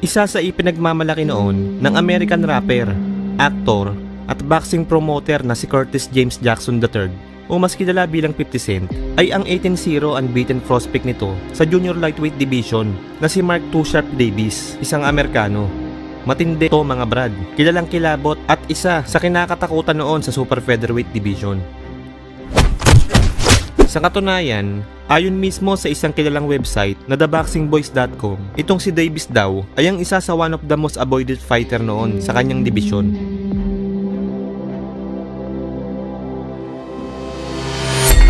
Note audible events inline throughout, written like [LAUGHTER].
Isa sa ipinagmamalaki noon ng American rapper, actor, at boxing promoter na si Curtis James Jackson III o mas kilala bilang 50 Cent ay ang 18-0 unbeaten prospect nito sa junior lightweight division na si Mark Two Sharp Davis, isang Amerikano. Matindi to mga brad, kilalang kilabot at isa sa kinakatakutan noon sa super featherweight division. Sa katunayan, ayon mismo sa isang kilalang website na theboxingboys.com, itong si Davis daw ay ang isa sa one of the most avoided fighter noon sa kanyang dibisyon.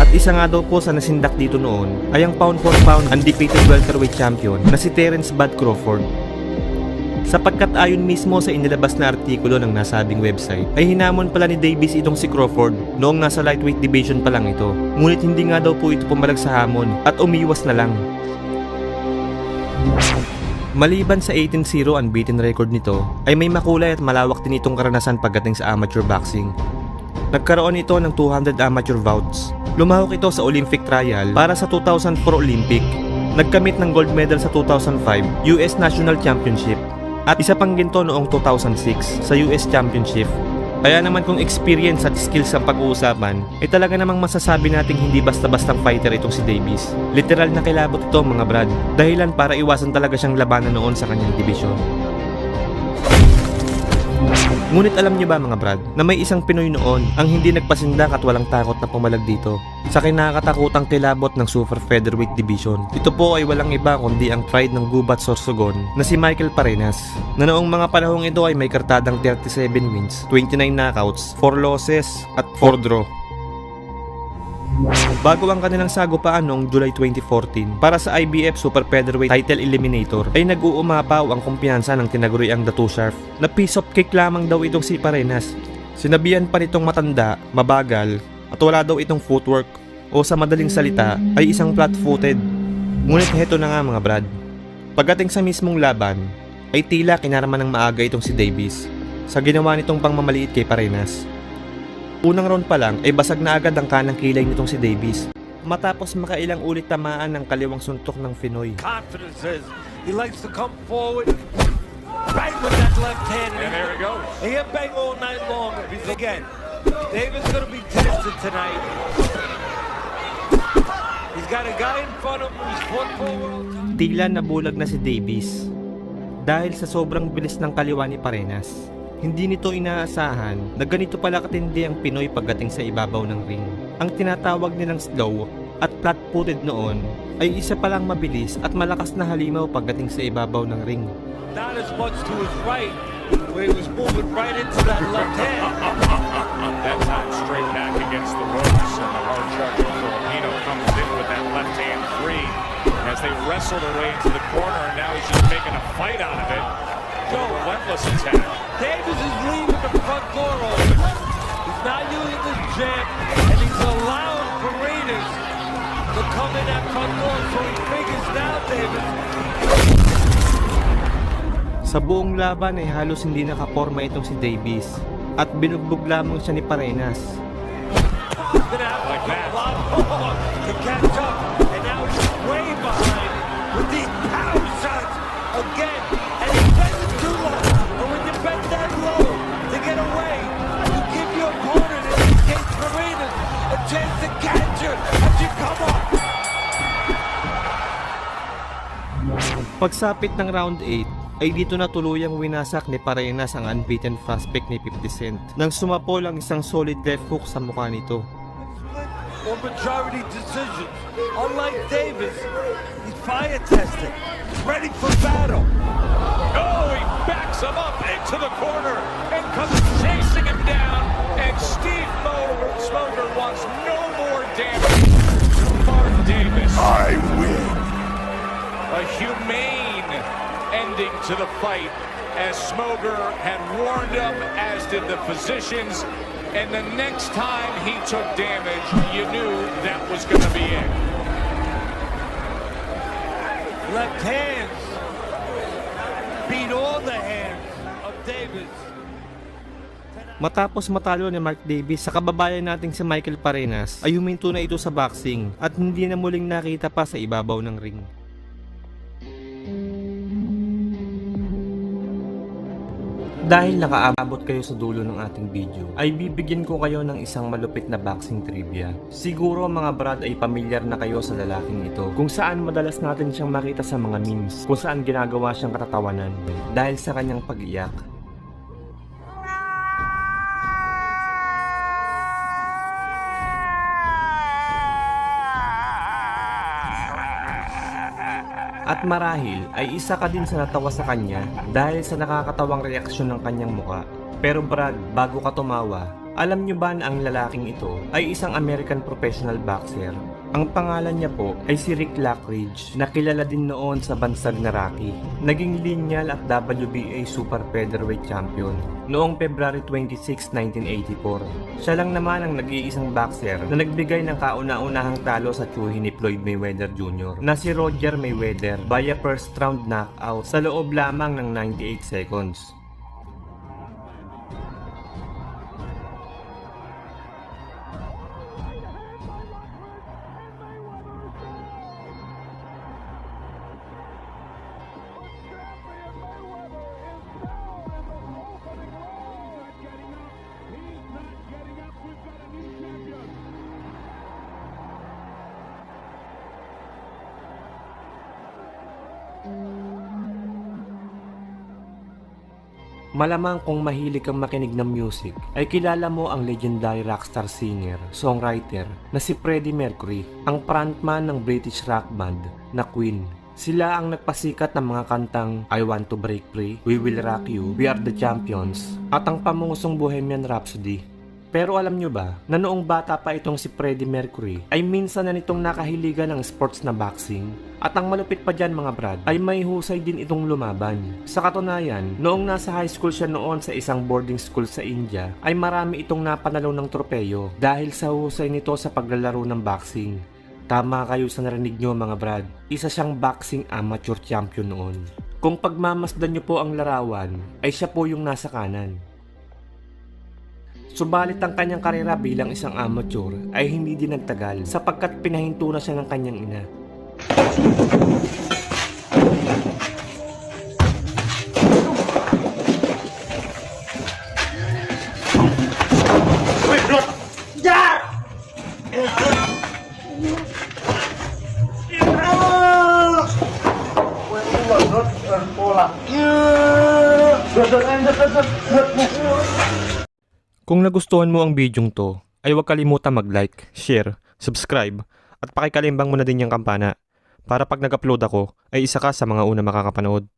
At isa nga daw po sa nasindak dito noon ay ang pound for pound undefeated welterweight champion na si Terence Bud Crawford. Sapagkat ayon mismo sa inilabas na artikulo ng nasabing website, ay hinamon pala ni Davis itong si Crawford noong nasa lightweight division pa lang ito. Ngunit hindi nga daw po ito pumalag sa hamon at umiwas na lang. Maliban sa 18-0 unbeaten record nito, ay may makulay at malawak din itong karanasan pagdating sa amateur boxing. Nagkaroon ito ng 200 amateur bouts. Lumahok ito sa Olympic trial para sa 2004 Olympic. Nagkamit ng gold medal sa 2005 US National Championship at isa pang ginto noong 2006 sa US Championship. Kaya naman kung experience at skills ang pag-uusapan, ay talaga namang masasabi nating hindi basta-bastang fighter itong si Davis. Literal na kilabot ito mga brad, dahilan para iwasan talaga siyang labanan noon sa kanyang division. Ngunit alam niyo ba mga brad, na may isang Pinoy noon ang hindi nagpasindak at walang takot na pumalag dito sa kinakatakutang kilabot ng Super Featherweight Division. Ito po ay walang iba kundi ang pride ng Gubat Sorsogon na si Michael Parenas na noong mga panahong ito ay may kartadang 37 wins, 29 knockouts, 4 losses at 4 draw. Bago ang kanilang sagupaan noong July 2014 para sa IBF Super Featherweight Title Eliminator ay nag-uumapaw ang kumpiyansa ng tinaguriang The Two Sharp na piece of cake lamang daw itong si Parenas. Sinabihan pa nitong matanda, mabagal at wala daw itong footwork o sa madaling salita ay isang flat-footed. Ngunit heto na nga mga brad. Pagdating sa mismong laban ay tila kinaraman ng maaga itong si Davis sa ginawa nitong pangmamaliit kay Parenas. Unang round pa lang ay basag na agad ang kanang kilay nitong si Davis. Matapos makailang ulit tamaan ng kaliwang suntok ng Pinoy. confidence is. He likes to come forward, right with that left hand. And there it goes. He'll bang all night long. Again, David's going to be tested tonight. He's got a guy in front of him who's fought for a world title. Tila nabulag na si Davis dahil sa sobrang bilis ng kaliwa ni Parenas. Hindi nito inaasahan na ganito pala katindi ang Pinoy pagdating sa ibabaw ng ring. Ang tinatawag nilang slow at flat-footed noon ay isa palang mabilis at malakas na halimaw pagdating sa ibabaw ng ring. Not as much to his right, where he was moving right into that left hand. That time straight back against the ropes, and the hard charger Filipino comes in with that left hand free as they wrestle their way into the corner, and now he's just making a fight out of it. Joe, relentless attack. Davis is leaving the front door open. He's not using his jab, and he's allowing Paredes to come in that front door. So he figures now, Davis, Sa buong laban ay halos hindi nakaporma itong si Davis at binugbog lamang siya ni Parenas. Like [LAUGHS] Pagsapit ng round 8, ay dito na tuluyang winasak ni Parenas ang unbeaten prospect ni 50 Cent nang sumapol ang isang solid left hook sa mukha nito. or majority decisions. Unlike Davis, he's fire tested, ready for battle. Oh, he backs him up into the corner and comes humane ending to the fight as Smoger had warned him, as did the physicians. And the next time he took damage, you knew that was going to be it. Left hands beat all the hands of Davis. Matapos matalo ni Mark Davis sa kababayan nating si Michael Parenas ay huminto na ito sa boxing at hindi na muling nakita pa sa ibabaw ng ring. Dahil nakaabot kayo sa dulo ng ating video, ay bibigyan ko kayo ng isang malupit na boxing trivia. Siguro mga brad ay pamilyar na kayo sa lalaking ito, kung saan madalas natin siyang makita sa mga memes, kung saan ginagawa siyang katatawanan dahil sa kanyang pag-iyak. At marahil ay isa ka din sa natawa sa kanya dahil sa nakakatawang reaksyon ng kanyang muka. Pero Brad, bago ka tumawa, alam nyo ba na ang lalaking ito ay isang American professional boxer? Ang pangalan niya po ay si Rick Lockridge na kilala din noon sa bansag na Rocky. Naging linyal at WBA Super Featherweight Champion noong February 26, 1984. Siya lang naman ang nag-iisang boxer na nagbigay ng kauna-unahang talo sa tsuhi ni Floyd Mayweather Jr. na si Roger Mayweather via first round knockout sa loob lamang ng 98 seconds. Malamang kung mahilig kang makinig ng music, ay kilala mo ang legendary rockstar singer, songwriter na si Freddie Mercury, ang frontman ng British rock band na Queen. Sila ang nagpasikat ng mga kantang I Want to Break Free, We Will Rock You, We Are the Champions, at ang pamungusong Bohemian Rhapsody. Pero alam nyo ba na noong bata pa itong si Freddie Mercury ay minsan na nitong nakahiligan ng sports na boxing? At ang malupit pa dyan mga brad ay may husay din itong lumaban. Sa katunayan, noong nasa high school siya noon sa isang boarding school sa India ay marami itong napanalo ng tropeyo dahil sa husay nito sa paglalaro ng boxing. Tama kayo sa narinig nyo mga brad, isa siyang boxing amateur champion noon. Kung pagmamasdan nyo po ang larawan, ay siya po yung nasa kanan. Subalit ang kanyang karera bilang isang amateur ay hindi din nagtagal sapagkat pinahinto na siya ng kanyang ina. Nagustuhan mo ang bidyong to, ay huwag kalimutan mag-like, share, subscribe, at pakikalimbang mo na din yung kampana para pag nag-upload ako ay isa ka sa mga una makakapanood.